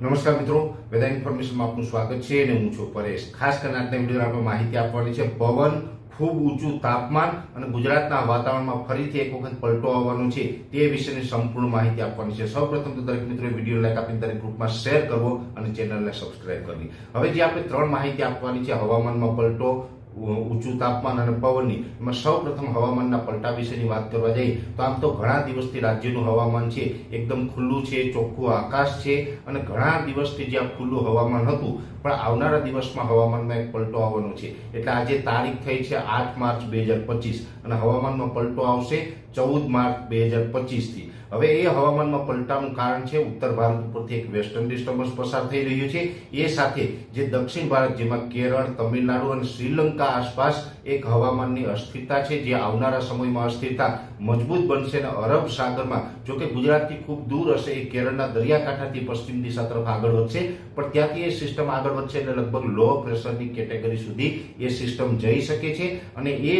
નમસ્કાર મિત્રો વેધર ઇન્ફોર્મેશનમાં આપનું સ્વાગત છે અને હું છું પરેશ. ખાસ કરીને આજના વીડિયો આપણે માહિતી આપવાની છે, પવન ખૂબ ઊંચું તાપમાન અને ગુજરાતના વાતાવરણમાં ફરીથી એક વખત પલટો આવવાનો છે, તે વિશેની સંપૂર્ણ માહિતી આપવાની છે. સૌપ્રથમ તો દરેક મિત્રો વીડિયો લાઈક આપીને દરેક ગ્રુપમાં શેર કરવો અને ચેનલને સબસ્ક્રાઇબ કરવી. હવે જે આપણે ત્રણ માહિતી આપવાની છે, હવામાનમાં પલટો ઊંચું તાપમાન અને પવનની. એમાં સૌ પ્રથમ હવામાનના પલટા વિશેની વાત કરવા જઈએ, તો આમ તો ઘણા દિવસથી રાજ્યનું હવામાન છે, એકદમ ખુલ્લું છે, ચોખ્ખું આકાશ છે, અને ઘણા દિવસથી જ્યાં ખુલ્લું હવામાન હતું, પણ આવનારા દિવસમાં હવામાનમાં એક પલટો આવવાનો છે. એટલે આજે તારીખ થઈ છે આઠ માર્ચ બે હજાર પચીસ, અને હવામાનમાં પલટો આવશે ચૌદ માર્ચ બે હજાર પચીસથી. હવે એ હવામાનમાં પલટાનું કારણ છે, ઉત્તર ભારત ઉપરથી એક વેસ્ટર્ન ડિસ્ટર્બન્સ પસાર થઈ રહ્યું છે. એ સાથે જે દક્ષિણ ભારત, જેમાં કેરળ, તમિલનાડુ અને શ્રીલંકા આસપાસ એક હવામાનની અસ્થિરતા છે, જે આવનારા સમયમાં અસ્થિરતા મજબૂત બનશે અને અરબ સાગરમાં, જો કે ગુજરાતથી ખૂબ દૂર હશે, એ કેરળના દરિયાકાંઠાથી પશ્ચિમ દિશા તરફ આગળ વધશે. પણ ત્યાંથી એ સિસ્ટમ આગળ વધશે એટલે લગભગ લો પ્રેશરની કેટેગરી સુધી એ સિસ્ટમ જઈ શકે છે. અને એ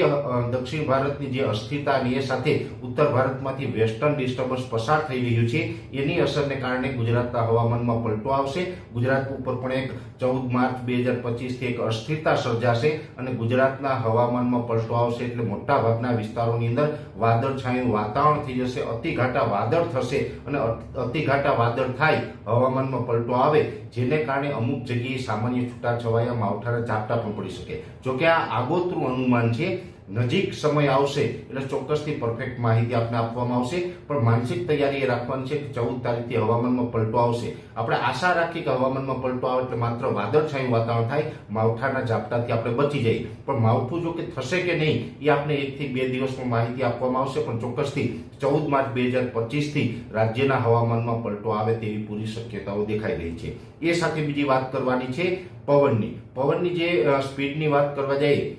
દક્ષિણ ભારતની જે અસ્થિરતા અને એ સાથે ઉત્તર ભારતમાંથી વેસ્ટર્ન ડિસ્ટર્બન્સ પસાર થઈ રહ્યું છે. એની અસરને કારણે ગુજરાતના હવામાનમાં પલટો આવશે. ગુજરાત ઉપર પણ એક ચૌદ માર્ચ બે હજાર પચીસથી એક અસ્થિરતા સર્જાશે અને ગુજરાતના હવામાનમાં પલટો આવશે એટલે મોટા ભાગના વિસ્તારોની અંદર વાદળછાયું વાતાવરણ થઈ જશે. અતિઘાટા વાદળ થશે અને અતિઘાટા વાદળ થાય હવામાનમાં પલટો આવે, જેને કારણે અમુક જગ્યાએ સામાન્ય છૂટાછવાયા માવઠાના ઝાપટા પણ પડી શકે. જોકે આ આગોતરું અનુમાન છે નજીક સમય આવશે એટલે ચોક્કસથી પરફેક્ટ માહિતી આપને આપવામાં આવશે. પણ માનસિક તૈયારી એ રાખવાની છે કે ચૌદ તારીખથી હવામાનમાં પલટો આવશે. આપણે આશા રાખીએ કે હવામાનમાં પલટો આવે એટલે માત્ર વાદળછાયું વાતાવરણ થાય, માવઠાના ઝાપટાથી આપણે બચી જઈએ. પણ માવઠું જો કે થશે કે નહીં, એ આપને એકથી બે દિવસમાં માહિતી આપવામાં આવશે. પણ ચોક્કસથી ચૌદ માર્ચ બે હજાર પચીસથી રાજ્યના હવામાનમાં પલટો આવે તેવી પૂરી શક્યતાઓ દેખાઈ રહી છે. એ સાથે બીજી વાત કરવાની છે પવનની. પવનની જે સ્પીડની વાત કરવા જઈએ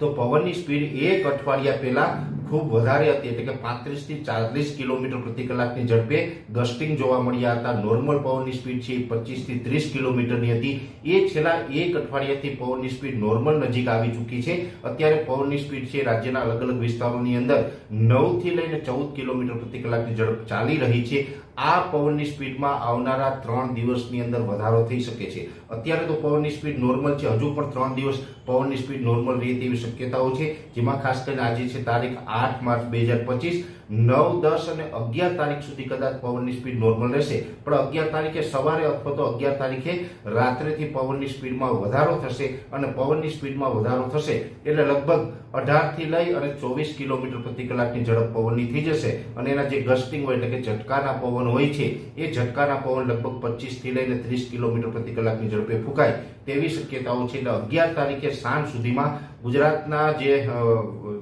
તો પવનની સ્પીડ એક અઠવાડિયા પહેલા ખૂબ વધારે હતી. એટલે કે પાંત્રીસથી ચાલીસ કિલોમીટર પ્રતિ કલાકની ઝડપે ગસ્ટિંગ જોવા મળ્યા હતા. નોર્મલ પવનની સ્પીડ છે પચીસથી ત્રીસ કિલોમીટરની હતી. એ છેલ્લા એક અઠવાડિયાથી પવનની સ્પીડ નોર્મલ નજીક આવી ચૂકી છે. અત્યારે પવનની સ્પીડ છે રાજ્યના અલગ અલગ વિસ્તારોની અંદર નવથી લઈને ચૌદ કિલોમીટર પ્રતિ કલાકની ઝડપ ચાલી રહી છે. આ પવનની સ્પીડમાં આવનારા ત્રણ દિવસની અંદર વધારો થઈ શકે છે. અત્યારે તો પવનની સ્પીડ નોર્મલ છે. હજુ પણ ત્રણ દિવસ પવનની સ્પીડ નોર્મલ રહે તેવી શક્યતાઓ છે, જેમાં ખાસ કરીને આજે છે તારીખ આઠ માર્ચ બે હજાર પચીસ નવ, દસ અને અગિયાર તારીખ સુધી કદાચ પવનની સ્પીડ નોર્મલ રહેશે. પણ અગિયાર તારીખે સવારે અથવા તો અગિયાર તારીખે રાત્રેથી પવનની સ્પીડમાં વધારો થશે અને પવનની સ્પીડમાં વધારો થશે. એટલે લગભગ અઢારથી લઈ અને ચોવીસ કિલોમીટર પ્રતિ કલાકની ઝડપ પવનની થઈ જશે અને એના જે ગસ્ટિંગ હોય એટલે કે ઝટકાના પવન હોય છે, એ ઝટકાના પવન લગભગ પચીસથી લઈને ત્રીસ કિલોમીટર પ્રતિ કલાકની ઝડપે ફૂંકાય. તેવી શક્યતાઓ છે એટલે અગિયાર તારીખે સાંજ સુધીમાં ગુજરાતના જે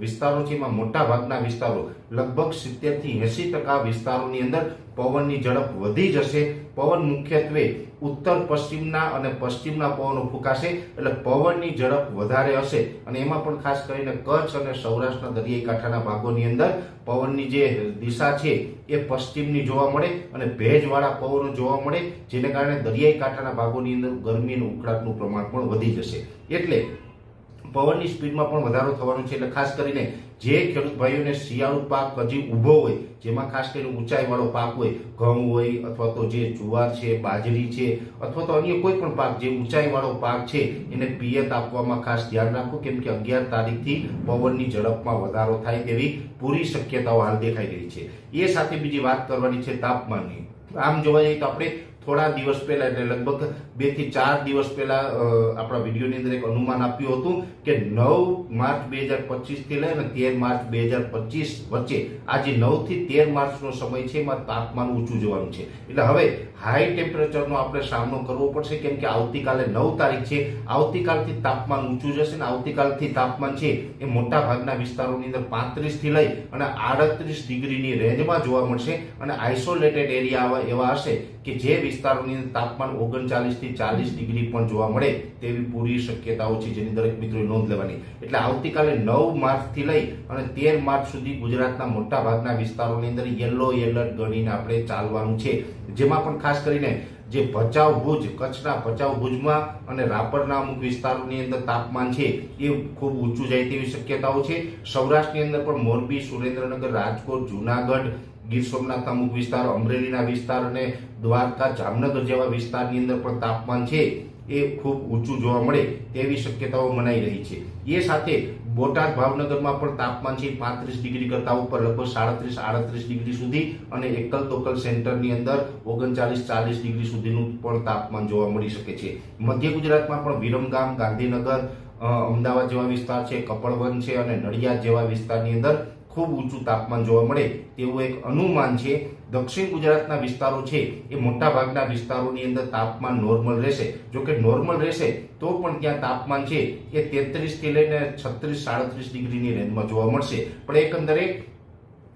વિસ્તારો છે, એમાં મોટા ભાગના વિસ્તારો લગભગ સિત્તેરથી એસી ટકા વિસ્તારોની અંદર પવનની ઝડપ વધી જશે. પવન મુખ્યત્વે ઉત્તર પશ્ચિમના અને પશ્ચિમના પવનો ફૂંકાશે એટલે પવનની ઝડપ વધારે હશે. અને એમાં પણ ખાસ કરીને કચ્છ અને સૌરાષ્ટ્રના દરિયાઈ કાંઠાના ભાગોની અંદર પવનની જે દિશા છે એ પશ્ચિમની જોવા મળે અને ભેજવાળા પવનો જોવા મળે, જેને કારણે દરિયાઈ કાંઠાના ભાગોની અંદર ગરમી અને ઉકળાટનું પ્રમાણ પણ વધી જશે. એટલે પવનની સ્પીડમાં પણ વધારો થવાનો છે એટલે ખાસ કરીને જે ખેડૂત ભાઈઓને શિયાળુ પાક હજી ઊભો હોય, જેમાં ખાસ કરીને ઊંચાઈવાળો પાક હોય, ઘઉં હોય અથવા તો જે જુવાર છે, બાજરી છે અથવા તો અન્ય કોઈ પણ પાક જે ઊંચાઈવાળો પાક છે, એને પિયત આપવામાં ખાસ ધ્યાન રાખો. કેમ કે અગિયાર તારીખથી પવનની ઝડપમાં વધારો થાય તેવી પૂરી શક્યતાઓ હાલ દેખાઈ રહી છે. એ સાથે બીજી વાત કરવાની છે તાપમાનની. આમ જોવા જઈએ તો આપણે થોડા દિવસ પહેલા, એટલે લગભગ બેથી ચાર દિવસ પહેલા આપણા વિડીયોની અંદર એક અનુમાન આપ્યું હતું કે નવ માર્ચ બે હજાર પચીસથી લઈને તેર માર્ચ બે હજાર પચીસ વચ્ચે, આજે નવથી તેર માર્ચનો સમય છે, એમાં તાપમાન ઊંચું જવાનું છે. એટલે હવે હાઈ ટેમ્પરેચરનો આપણે સામનો કરવો પડશે, કેમ કે આવતીકાલે નવ તારીખ છે. આવતીકાલથી તાપમાન ઊંચું જશે ને આવતીકાલથી તાપમાન છે એ મોટા ભાગના વિસ્તારોની અંદર પાંત્રીસથી લઈ અને આડત્રીસ ડિગ્રીની રેન્જમાં જોવા મળશે. અને આઇસોલેટેડ એરિયા એવા હશે કે જે વિસ્તારોની તાપમાન ઓગણચાલીસથી ચાલીસ ડિગ્રી પણ જોવા મળે તેવી પૂરી શક્યતાઓ છે જેની દરેક મિત્રોએ નોંધ લેવાની. એટલે આવતીકાલે નવ માર્ચથી લઈ અને તેર માર્ચ સુધી ગુજરાતના મોટાભાગના વિસ્તારોની અંદર યલો એલર્ટ ગણીને આપણે ચાલવાનું છે. જેમાં પણ ખાસ કરીને જે ભચાઉ ભુજ, કચ્છના ભચાઉ ભુજમાં અને રાપરના અમુક વિસ્તારોની અંદર તાપમાન છે, એ ખૂબ ઊંચું જાય તેવી શક્યતાઓ છે. સૌરાષ્ટ્રની અંદર પણ મોરબી, સુરેન્દ્રનગર, રાજકોટ, જુનાગઢ, ગીર સોમનાથના અમુક વિસ્તાર, અમરેલીના વિસ્તાર અને દ્વારકા, જામનગર જેવા વિસ્તારની અંદર પણ તાપમાન છે. એ ખૂબ ઊંચું જોવા મળે તેવી શક્યતાઓ મનાઈ રહી છે. એ સાથે બોટાદ ભાવનગરમાં પણ તાપમાન છે પાંત્રીસ ડિગ્રી કરતા ઉપર, લગભગ સાડત્રીસ, આડત્રીસ ડિગ્રી સુધી અને એકલ તોકલ સેન્ટરની અંદર ઓગણચાલીસ, ચાલીસ ડિગ્રી સુધીનું પણ તાપમાન જોવા મળી શકે છે. મધ્ય ગુજરાતમાં પણ વિરમગામ, ગાંધીનગર અમદાવાદ જેવા વિસ્તાર છે, કપડવન છે અને નડિયાદ જેવા વિસ્તારની અંદર ખૂબ ઊંચું તાપમાન જોવા મળે તેવું એક અનુમાન છે દક્ષિણ ગુજરાતના વિસ્તારો છે એ મોટા ભાગના વિસ્તારોની અંદર તાપમાન નોર્મલ રહેશે. જો કે નોર્મલ રહેશે તો પણ ત્યાં તાપમાન છે એ તેત્રીસથી લઈને છત્રીસ, સાડત્રીસ ડિગ્રીની રેન્જમાં જોવા મળશે. પણ એકંદરે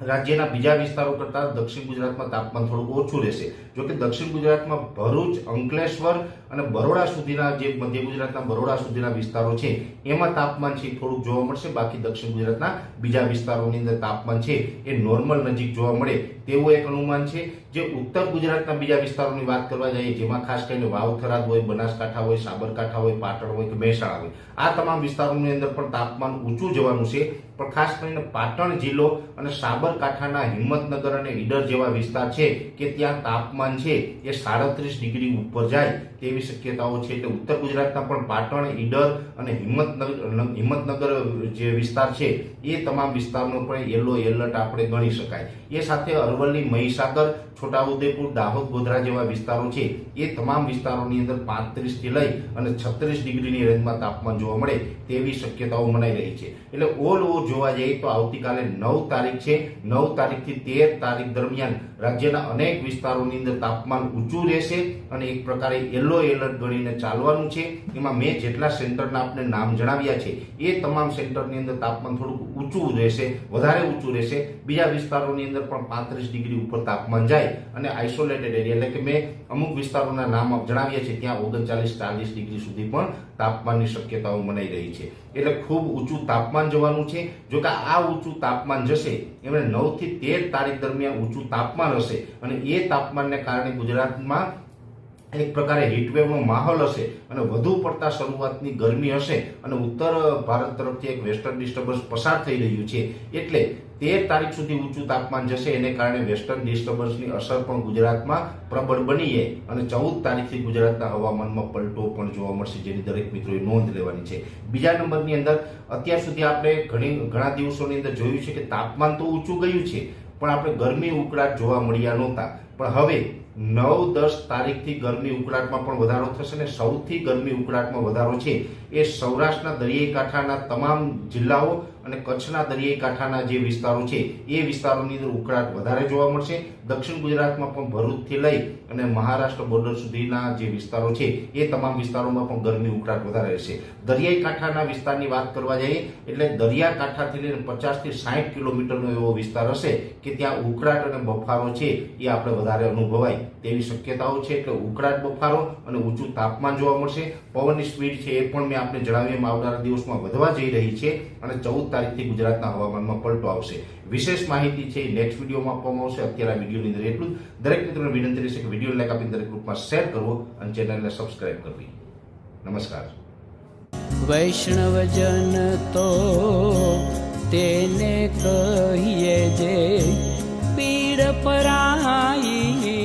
રાજ્યના બીજા વિસ્તારો કરતાં દક્ષિણ ગુજરાતમાં તાપમાન થોડુંક ઓછું રહેશે. જો કે દક્ષિણ ગુજરાતમાં ભરૂચ, અંકલેશ્વર અને બરોડા સુધીના જે મધ્ય ગુજરાતના બરોડા સુધીના વિસ્તારો છે, એમાં તાપમાન છે થોડુંક જોવા મળશે. બાકી દક્ષિણ ગુજરાતના બીજા વિસ્તારોની અંદર તાપમાન છે એ નોર્મલ નજીક જોવા મળે તેવું એક અનુમાન છે જે ઉત્તર ગુજરાતના બીજા વિસ્તારોની વાત કરવા જઈએ, જેમાં ખાસ કરીને વાવ થરાદ હોય, બનાસકાંઠા હોય, સાબરકાંઠા હોય, પાટણ હોય કે મહેસાણા હોય. આ તમામ વિસ્તારોની અંદર પણ તાપમાન ઊંચું જવાનું છે. પણ ખાસ કરીને પાટણ જિલ્લો અને સાબરકાંઠાના હિંમતનગર અને ઈડર જેવા વિસ્તાર છે કે ત્યાં તાપમાન છે એ સાડત્રીસ ડિગ્રી ઉપર જાય તેવી શક્યતાઓ છે એટલે ઉત્તર ગુજરાતના પણ પાટણ, ઈડર અને હિંમતનગર હિંમતનગર જે વિસ્તાર છે, એ તમામ વિસ્તારનો પણ યલો એલર્ટ આપણે ગણી શકાય. એ સાથે અરવલ્લી, મહીસાગર, છોટાઉદેપુર, દાહોદ, ગોધરા જેવા વિસ્તારો છે, એ તમામ વિસ્તારોની અંદર પાંત્રીસથી લઈ અને છત્રીસ ડિગ્રીની રેન્જમાં તાપમાન જોવા મળે તેવી શક્યતાઓ મનાઈ રહી છે. એટલે ઓલ ઓવર જોવા જઈએ તો આવતીકાલે નવ તારીખ છે. નવ તારીખથી તેર તારીખ દરમિયાન રાજ્યના અનેક વિસ્તારોની અંદર તાપમાન ઊંચું રહેશે અને એક પ્રકારે યલો એલર્ટ ગણીને ચાલવાનું છે. એમાં મેં જેટલા સેન્ટરના આપણે નામ જણાવ્યા છે, એ તમામ સેન્ટરની અંદર તાપમાન થોડુંક ઊંચું રહેશે, વધારે ઊંચું રહેશે. બીજા વિસ્તારોની અંદર પણ પાંત્રીસ ડિગ્રી ઉપર તાપમાન જાય અને આઇસોલેટેડ એરિયા એટલે કે મેં અમુક વિસ્તારોના નામ જણાવ્યા છે, ત્યાં ઓગણચાલીસ, ચાલીસ ડિગ્રી સુધી પણ તાપમાનની શક્યતાઓ મનાઈ રહી છે. એટલે ખૂબ ઊંચું તાપમાન જવાનું છે. જો કે આ ઊંચું તાપમાન જશે, એમણે નવથી તેર તારીખ દરમિયાન ઊંચું તાપમાન હશે અને એ તાપમાનને કારણે ગુજરાતમાં એક પ્રકારે હીટવેવનો માહોલ હશે અને વધુ પડતા શરૂઆતની ગરમી હશે અને ઉત્તર ભારત તરફથી એક વેસ્ટર્ન ડિસ્ટર્બન્સ પસાર થઈ રહ્યું છે. એટલે તેર તારીખ સુધી ઊંચું તાપમાન જશે, એને કારણે વેસ્ટર્ન ડિસ્ટર્બન્સની અસર પણ ગુજરાતમાં પ્રબળ બની છે અને ચૌદ તારીખથી ગુજરાતના હવામાનમાં પલટો પણ જોવા મળશે, જેની દરેક મિત્રોએ નોંધ લેવાની છે. બીજા નંબરની અંદર અત્યાર સુધી આપણે ઘણી ઘણા દિવસોની અંદર જોયું છે કે તાપમાન તો ઊંચું ગયું છે પણ આપણે ગરમી ઉકળાટ જોવા મળ્યા નહોતા. પણ હવે નવ, દસ તારીખથી ગરમી ઉકળાટમાં પણ વધારો થશે ને સૌથી ગરમી ઉકળાટમાં વધારો છે એ સૌરાષ્ટ્રના દરિયાઈ કાંઠાના તમામ જિલ્લાઓ અને કચ્છના દરિયાઈ કાંઠાના જે વિસ્તારો છે, એ વિસ્તારોની અંદર ઉકળાટ વધારે જોવા મળશે. દક્ષિણ ગુજરાતમાં પણ ભરૂચથી લઈ અને મહારાષ્ટ્ર બોર્ડર સુધીના જે વિસ્તારો છે, એ તમામ વિસ્તારોમાં પણ ગરમી ઉકળાટ વધારે રહેશે. દરિયાઈ કાંઠાના વિસ્તારની વાત કરવા જઈએ, એટલે દરિયા કાંઠાથી લઈને પચાસથી સાઠ કિલોમીટરનો એવો વિસ્તાર હશે કે ત્યાં ઉકળાટ અને બફારો છે, એ આપણે વધારે અનુભવાય તેવી શક્યતાઓ છે એટલે ઉકળાટ, બફારો અને ઊંચું તાપમાન જોવા મળશે. પવનની સ્પીડ છે એ પણ મેં આપને જણાવ્યું આવનારા દિવસમાં વધવા જઈ રહી છે અને ચૌદ તારીખથી ગુજરાતના હવામાનમાં પલટો આવશે. વિશેષ માહિતી છે નેક્સ્ટ વિડીયોમાં આપવામાં આવશે. અત્યારે વિડીયોની અંદર એટલું જ. દરેક મિત્રોને વિનંતી રહેશે કે વીડિયો લાઈક આપીને દરેક ગ્રુપમાં શેર કરવો અને ચેનલને સબસ્ક્રાઇબ કરવી. નમસ્કાર. વૈષ્ણવજન તો તેને કહીએ જે પીડ પરાઈ